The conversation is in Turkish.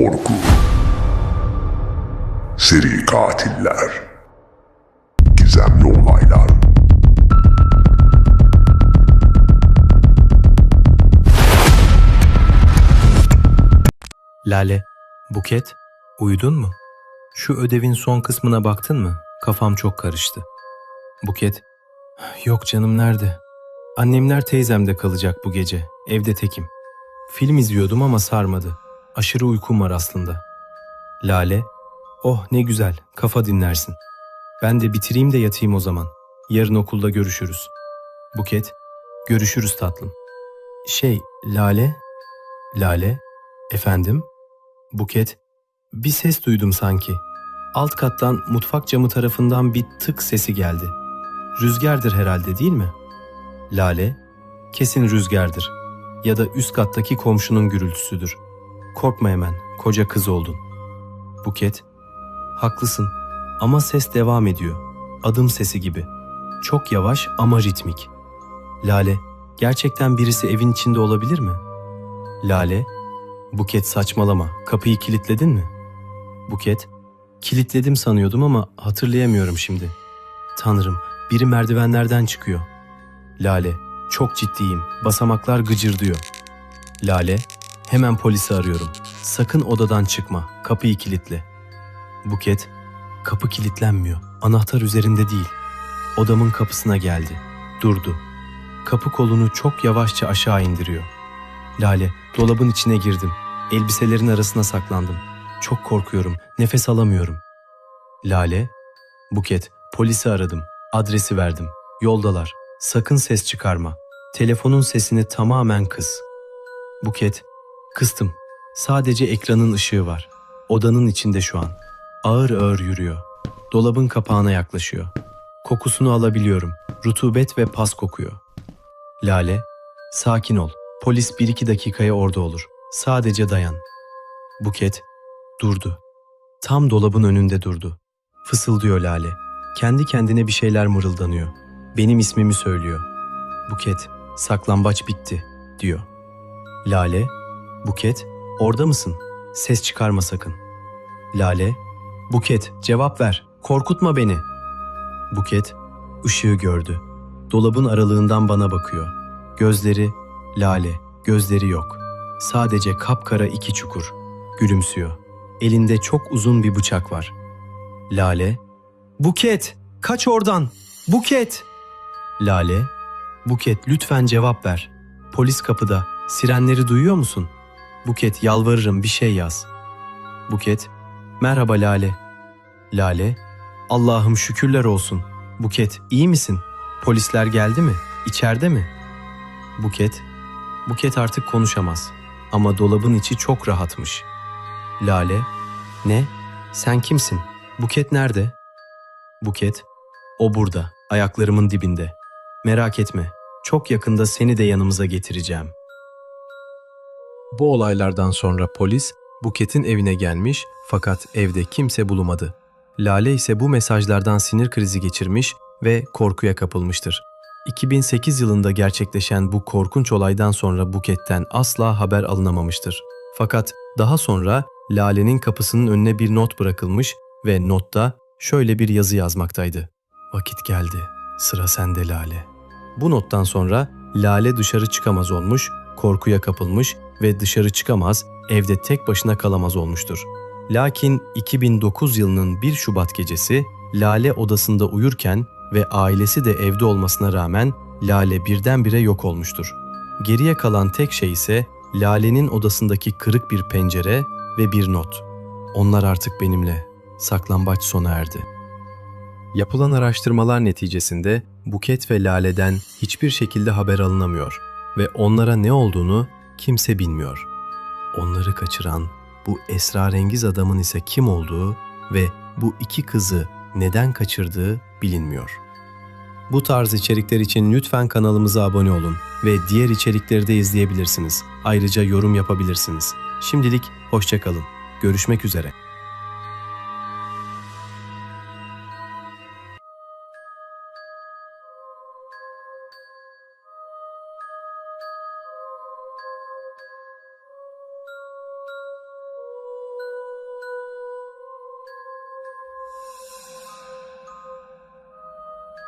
Korku Seri katiller Gizemli olaylar Lale, Buket, uyudun mu? Şu ödevin son kısmına baktın mı? Kafam çok karıştı. Buket, yok canım nerede? Annemler teyzemde kalacak bu gece. Evde tekim. Film izliyordum ama sarmadı. Aşırı uykum var aslında. Lale, oh ne güzel, kafa dinlersin. Ben de bitireyim de yatayım o zaman. Yarın okulda görüşürüz. Buket, görüşürüz tatlım. Şey, Lale, Lale, efendim? Buket, bir ses duydum sanki. Alt kattan mutfak camı tarafından bir tık sesi geldi. Rüzgardır herhalde değil mi? Lale, kesin rüzgardır. Ya da üst kattaki komşunun gürültüsüdür. Korkma hemen, koca kız oldun. Buket, haklısın ama ses devam ediyor. Adım sesi gibi. Çok yavaş ama ritmik. Lale, gerçekten birisi evin içinde olabilir mi? Lale, Buket saçmalama. Kapıyı kilitledin mi? Buket, kilitledim sanıyordum ama hatırlayamıyorum şimdi. Tanrım, biri merdivenlerden çıkıyor. Lale, çok ciddiyim. Basamaklar gıcırdıyor. Lale, hemen polisi arıyorum. Sakın odadan çıkma. Kapıyı kilitle. Buket, kapı kilitlenmiyor. Anahtar üzerinde değil. Odamın kapısına geldi. Durdu. Kapı kolunu çok yavaşça aşağı indiriyor. Lale, dolabın içine girdim. Elbiselerin arasına saklandım. Çok korkuyorum, nefes alamıyorum. Lale, Buket, polisi aradım. Adresi verdim. Yoldalar. Sakın ses çıkarma. Telefonun sesini tamamen kıs. Buket, kıstım. Sadece ekranın ışığı var. Odanın içinde şu an. Ağır ağır yürüyor. Dolabın kapağına yaklaşıyor. Kokusunu alabiliyorum. Rutubet ve pas kokuyor. Lale, sakin ol. Polis bir iki dakikaya orada olur. Sadece dayan. Buket durdu. Tam dolabın önünde durdu. Fısıldıyor Lale. Kendi kendine bir şeyler mırıldanıyor. Benim ismimi söylüyor. Buket, saklambaç bitti, diyor. Lale, Buket, orada mısın? Ses çıkarma sakın. Lale, Buket, cevap ver. Korkutma beni. Buket, ışığı gördü. Dolabın aralığından bana bakıyor. Gözleri, Lale, gözleri yok. Sadece kapkara iki çukur. Gülümsüyor. Elinde çok uzun bir bıçak var. Lale, Buket, kaç oradan. Buket. Lale, Buket lütfen cevap ver. Polis kapıda. Sirenleri duyuyor musun? Buket yalvarırım bir şey yaz. Buket, merhaba Lale. Lale, Allah'ım şükürler olsun. Buket, iyi misin? Polisler geldi mi? İçeride mi? Buket, Buket artık konuşamaz. Ama dolabın içi çok rahatmış. Lale, ne? Sen kimsin? Buket nerede? Buket, o burada, ayaklarımın dibinde. Merak etme, çok yakında seni de yanımıza getireceğim. Bu olaylardan sonra polis Buket'in evine gelmiş fakat evde kimse bulamadı. Lale ise bu mesajlardan sinir krizi geçirmiş ve korkuya kapılmıştır. 2008 yılında gerçekleşen bu korkunç olaydan sonra Buket'ten asla haber alınamamıştır. Fakat daha sonra Lale'nin kapısının önüne bir not bırakılmış ve notta şöyle bir yazı yazmaktaydı. Vakit geldi, sıra sende Lale. Bu nottan sonra Lale dışarı çıkamaz olmuş, korkuya kapılmış ve dışarı çıkamaz, evde tek başına kalamaz olmuştur. Lakin 2009 yılının 1 Şubat gecesi Lale odasında uyurken ve ailesi de evde olmasına rağmen Lale birdenbire yok olmuştur. Geriye kalan tek şey ise Lale'nin odasındaki kırık bir pencere ve bir not. Onlar artık benimle. Saklambaç sona erdi. Yapılan araştırmalar neticesinde Buket ve Lale'den hiçbir şekilde haber alınamıyor ve onlara ne olduğunu kimse bilmiyor. Onları kaçıran bu esrarengiz adamın ise kim olduğu ve bu iki kızı neden kaçırdığı bilinmiyor. Bu tarz içerikler için lütfen kanalımıza abone olun ve diğer içerikleri de izleyebilirsiniz. Ayrıca yorum yapabilirsiniz. Şimdilik hoşçakalın. Görüşmek üzere.